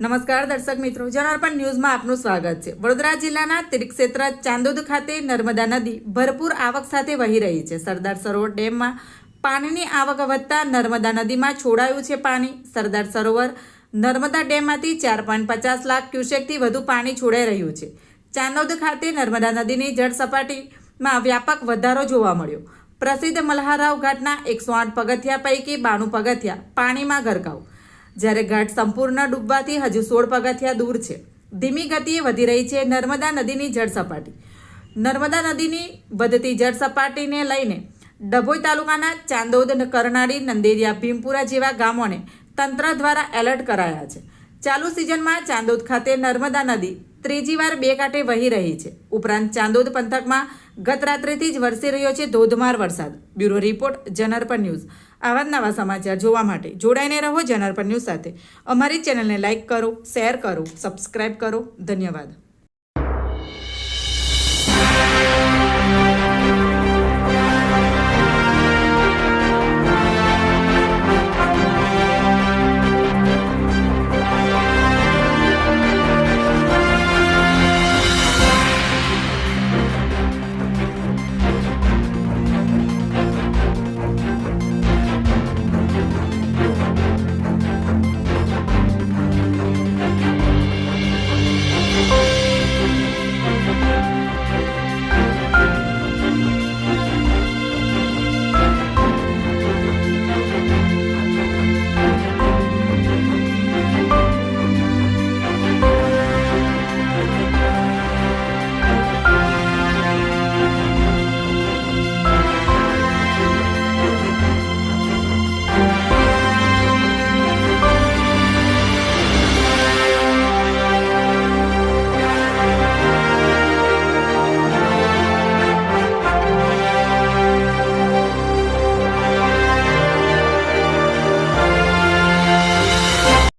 નમસ્કાર દર્શક મિત્રો, જનાર્પણ ન્યૂઝમાં આપનું સ્વાગત છે. વડોદરા જિલ્લાના તીર્થક્ષેત્ર ચાંદોદ ખાતે નર્મદા નદી ભરપૂર આવક સાથે વહી રહી છે. સરદાર સરોવર ડેમમાં પાણીની આવક વધતા નર્મદા નદીમાં છોડાયું છે પાણી. સરદાર સરોવર નર્મદા ડેમમાંથી ચાર પોઈન્ટ પચાસ લાખ ક્યુસેકથી વધુ પાણી છોડાઈ રહ્યું છે. ચાંદોદ ખાતે નર્મદા નદીની જળ સપાટીમાં વ્યાપક વધારો જોવા મળ્યો. પ્રસિદ્ધ મલ્હારાવ ઘાટના એકસો આઠ પગથિયા પૈકી બાણું પગથિયા પાણીમાં ગરકાવ જ્યારે ઘાટ સંપૂર્ણ ડૂબવાથી હજુ સોળ પગથિયા દૂર છે. ધીમી ગતિએ વધી રહી છે નર્મદા નદીની જળ સપાટી. નર્મદા નદીની વધતી જળ સપાટીને લઈને ડભોઈ તાલુકાના ચાંદોદ, કરનાળી, નંદેરિયા, ભીમપુરા જેવા ગામોને તંત્ર દ્વારા એલર્ટ કરાયા છે. ચાલુ સિઝનમાં ચાંદોદ ખાતે નર્મદા નદી ત્રીજી વાર બે કાંઠે વહી રહી છે. ઉપરાંત ચાંદોદ પંથકમાં ગત રાત્રેથી જ વરસી રહ્યો છે ધોધમાર વરસાદ. બ્યુરો રિપોર્ટ જનરપન ન્યૂઝ. આવા જ નવા સમાચાર જોવા માટે જોડાઈને રહો જનરપન ન્યૂઝ સાથે. અમારી ચેનલને લાઇક કરો, શેર કરો, સબસ્ક્રાઇબ કરો. ધન્યવાદ.